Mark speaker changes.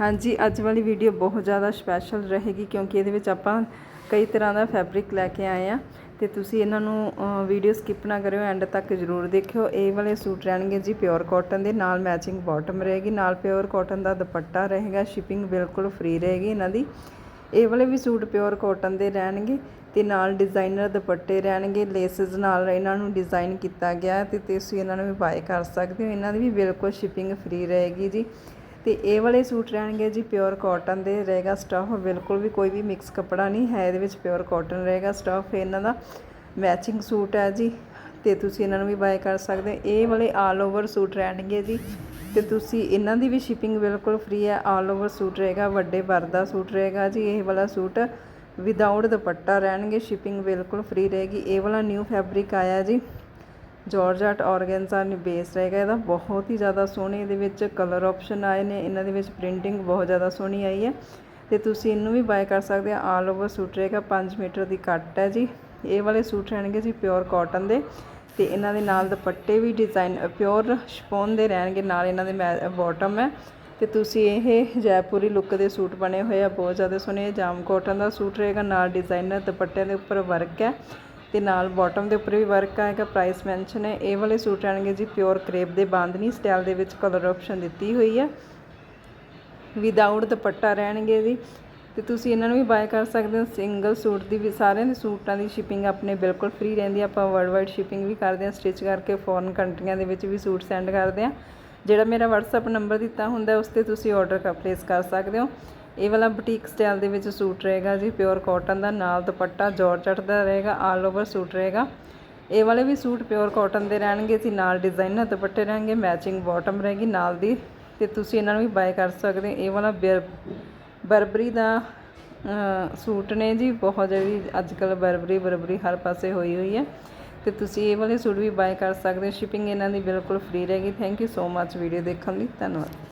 Speaker 1: ਹਾਂਜੀ, ਅੱਜ ਵਾਲੀ ਵੀਡੀਓ ਬਹੁਤ ਜ਼ਿਆਦਾ ਸਪੈਸ਼ਲ ਰਹੇਗੀ ਕਿਉਂਕਿ ਇਹਦੇ ਵਿੱਚ ਆਪਾਂ ਕਈ ਤਰ੍ਹਾਂ ਦਾ ਫੈਬਰਿਕ ਲੈ ਕੇ ਆਏ ਆ ਤੇ ਤੁਸੀਂ ਇਹਨਾਂ ਨੂੰ ਵੀਡੀਓ ਸਕਿਪ ਨਾ ਕਰਿਓ ਐਂਡ ਤੱਕ ਜ਼ਰੂਰ ਦੇਖਿਓ। ਇਹ ਵਾਲੇ ਸੂਟ ਰਹਿਣਗੇ ਜੀ ਪਿਓਰ ਕਾਟਨ ਦੇ, ਨਾਲ ਮੈਚਿੰਗ ਬਾਟਮ ਰਹੇਗੀ, ਨਾਲ ਪਿਓਰ ਕਾਟਨ ਦਾ ਦੁਪੱਟਾ ਰਹੇਗਾ ਸ਼ਿਪਿੰਗ ਬਿਲਕੁਲ ਫ੍ਰੀ ਰਹੇਗੀ ਇਹਨਾਂ ਦੀ। ਇਹ ਵਾਲੇ ਵੀ ਸੂਟ ਪਿਓਰ ਕਾਟਨ ਦੇ ਰਹਿਣਗੇ ਤੇ ਨਾਲ ਡਿਜ਼ਾਈਨਰ ਦੁਪੱਟੇ ਰਹਿਣਗੇ ਲੇਸਸ ਨਾਲ ਇਹਨਾਂ ਨੂੰ ਡਿਜ਼ਾਈਨ ਕੀਤਾ ਗਿਆ ਹੈ ਤੇ ਤੁਸੀਂ ਇਹਨਾਂ ਨੂੰ ਵੀ ਬਾਏ ਕਰ ਸਕਦੇ ਹੋ। ਇਹਨਾਂ ਦੀ ਵੀ ਬਿਲਕੁਲ ਸ਼ਿਪਿੰਗ ਫ੍ਰੀ ਰਹੇਗੀ ਜੀ। ਤੇ ਇਹ ਵਾਲੇ ਸੂਟ ਰਹਿਣਗੇ ਜੀ ਪਿਓਰ ਕਾਟਨ ਦੇ, ਰਹੇਗਾ ਸਟਫ ਬਿਲਕੁਲ ਵੀ ਕੋਈ ਵੀ ਮਿਕਸ ਕੱਪੜਾ ਨਹੀਂ ਹੈ ਇਹਦੇ ਵਿੱਚ ਪਿਓਰ ਕਾਟਨ ਰਹੇਗਾ ਸਟਫ ਇਹਨਾਂ ਦਾ ਮੈਚਿੰਗ ਸੂਟ ਹੈ ਜੀ, ਤੇ ਤੁਸੀਂ ਇਹਨਾਂ ਨੂੰ ਵੀ ਬਾਏ ਕਰ ਸਕਦੇ ਹੋ। ਇਹ ਵਾਲੇ ਆਲ ਓਵਰ ਸੂਟ ਰਹਿਣਗੇ ਜੀ, ਤੇ ਤੁਸੀਂ ਇਹਨਾਂ ਦੀ ਵੀ ਸ਼ਿਪਿੰਗ ਬਿਲਕੁਲ ਫ੍ਰੀ ਹੈ ਆਲ ਓਵਰ ਸੂਟ ਰਹੇਗਾ, ਵੱਡੇ ਵਰਦਾ ਸੂਟ ਰਹੇਗਾ ਜੀ, ਇਹ ਵਾਲਾ ਸੂਟ ਵਿਦਆਊਟ ਦੁਪੱਟਾ ਰਹਿਣਗੇ ਸ਼ਿਪਿੰਗ ਬਿਲਕੁਲ ਫ੍ਰੀ ਰਹੇਗੀ। ਇਹ ਵਾਲਾ ਨਿਊ ਫੈਬਰਿਕ ਆਇਆ ਜੀ ਜਾਰਜਟ ਆਰਗੈਂਜ਼ਾ ਨੇ ਬੇਸ ਰਹੇਗਾ ਇਹਦਾ ਬਹੁਤ ਹੀ ਜ਼ਿਆਦਾ ਸੋਹਣੇ ਇਹਦੇ ਵਿੱਚ ਕਲਰ ਆਪਸ਼ਨ ਆਏ ਨੇ। ਇਹਨਾਂ ਦੇ ਵਿੱਚ ਪ੍ਰਿੰਟਿੰਗ ਬਹੁਤ ਜ਼ਿਆਦਾ ਸੋਹਣੀ ਆਈ ਹੈ। ਤੇ ਤੁਸੀਂ ਇਹਨੂੰ ਵੀ ਬਾਏ ਕਰ ਸਕਦੇ ਆ। ਆਲ ਓਵਰ ਸੂਟ ਰਹੇਗਾ। 5 ਮੀਟਰ ਦੀ ਕੱਟ ਹੈ ਜੀ। ਇਹ ਵਾਲੇ ਸੂਟ ਰਹਿਣਗੇ ਜੀ ਪਿਓਰ ਕਾਟਨ ਦੇ। ਤੇ ਇਹਨਾਂ ਦੇ ਨਾਲ ਦੁਪੱਟੇ ਵੀ ਡਿਜ਼ਾਈਨ ਪਿਓਰ ਸ਼ਪੋਨ ਦੇ ਰਹਿਣਗੇ। ਨਾਲ ਇਹਨਾਂ ਦੇ ਬਾਟਮ ਹੈ। ਤੇ ਤੁਸੀਂ ਇਹ ਜੈਪੁਰੀ ਲੁੱਕ ਦੇ ਸੂਟ ਬਣੇ ਹੋਏ ਆ। ਬਹੁਤ ਜ਼ਿਆਦਾ ਸੋਹਣੇ। ਜਾਮ ਕਾਟਨ ਦਾ ਸੂਟ ਰਹੇਗਾ। ਨਾਲ ਡਿਜ਼ਾਈਨਰ ਦੁਪੱਟਿਆਂ ਦੇ ਉੱਪਰ ਵਰਕ ਹੈ। ਤੇ ਨਾਲ ਬਾਟਮ ਦੇ ਉੱਪਰ ਵੀ ਵਰਕ ਆਏਗਾ ਪ੍ਰਾਈਸ ਮੈਂਸ਼ਨ ਹੈ। ਇਹ ਵਾਲੇ ਸੂਟ ਰਹਿਣਗੇ ਜੀ ਪਿਓਰ ਕਰੇਪ ਦੇ ਬਾਂਦਨੀ ਸਟਾਈਲ ਦੇ ਵਿੱਚ ਕਲਰ ਆਪਸ਼ਨ ਦਿੱਤੀ ਹੋਈ ਹੈ ਵਿਦਆਊਟ ਦੁਪੱਟਾ ਰਹਿਣਗੇ ਜੀ। ਤੇ ਤੁਸੀਂ ਇਹਨਾਂ ਨੂੰ ਵੀ ਬਾਏ ਕਰ ਸਕਦੇ ਹੋ। ਸਿੰਗਲ ਸੂਟ ਦੀ ਵੀ, ਸਾਰਿਆਂ ਦੇ ਸੂਟਾਂ ਦੀ ਸ਼ਿਪਿੰਗ ਆਪਣੇ ਬਿਲਕੁਲ ਫ੍ਰੀ ਰਹਿੰਦੀ ਆਪਾਂ ਵਰਲਡ ਵਾਈਡ ਸ਼ਿਪਿੰਗ ਵੀ ਕਰਦੇ ਹਾਂ ਸਟਿਚ ਕਰਕੇ ਫੋਰਨ ਕੰਟਰੀਆਂ ਦੇ ਵਿੱਚ ਵੀ ਸੂਟ ਸੈਂਡ ਕਰਦੇ ਹਾਂ ਜਿਹੜਾ ਮੇਰਾ WhatsApp ਨੰਬਰ ਦਿੱਤਾ ਹੁੰਦਾ, ਉਸ ਤੇ ਤੁਸੀਂ ਆਰਡਰ ਪਲੇਸ ਕਰ ਸਕਦੇ ਹੋ। ਇਹ ਵਾਲਾ ਬੁਟੀਕ ਸਟਾਈਲ ਦੇ ਵਿੱਚ ਸੂਟ ਰਹੇਗਾ ਜੀ ਪਿਓਰ ਕਾਟਨ ਦਾ, ਨਾਲ ਦੁਪੱਟਾ ਜਾਰਜਟ ਦਾ ਰਹੇਗਾ ਆਲ ਓਵਰ ਸੂਟ ਰਹੇਗਾ। ਇਹ ਵਾਲੇ ਵੀ ਸੂਟ ਪਿਓਰ ਕਾਟਨ ਦੇ ਰਹਿਣਗੇ ਜੀ, ਨਾਲ ਡਿਜ਼ਾਈਨਰ ਦੁਪੱਟੇ ਰਹਿਣਗੇ ਮੈਚਿੰਗ ਬਾਟਮ ਰਹੇਗੀ ਨਾਲ ਦੀ, ਤੇ ਤੁਸੀਂ ਇਹਨਾਂ ਨੂੰ ਵੀ ਬਾਏ ਕਰ ਸਕਦੇ ਹੋ। ਇਹ ਵਾਲਾ ਬਰਬਰੀ ਦਾ ਸੂਟ ਨੇ ਜੀ, ਬਹੁਤ ਜਿਹੜੀ ਅੱਜ ਕੱਲ ਬਰਬਰੀ ਬਰਬਰੀ ਹਰ ਪਾਸੇ ਹੋਈ ਹੋਈ ਹੈ। ਤੇ ਤੁਸੀਂ ਇਹ ਵਾਲੇ ਸੂਟ ਵੀ ਬਾਏ ਕਰ ਸਕਦੇ ਹੋ। ਸ਼ਿਪਿੰਗ ਇਹਨਾਂ ਦੀ ਬਿਲਕੁਲ ਫ੍ਰੀ ਰਹੇਗੀ। Thank you so much video ਦੇਖਣ ਲਈ ਧੰਨਵਾਦ।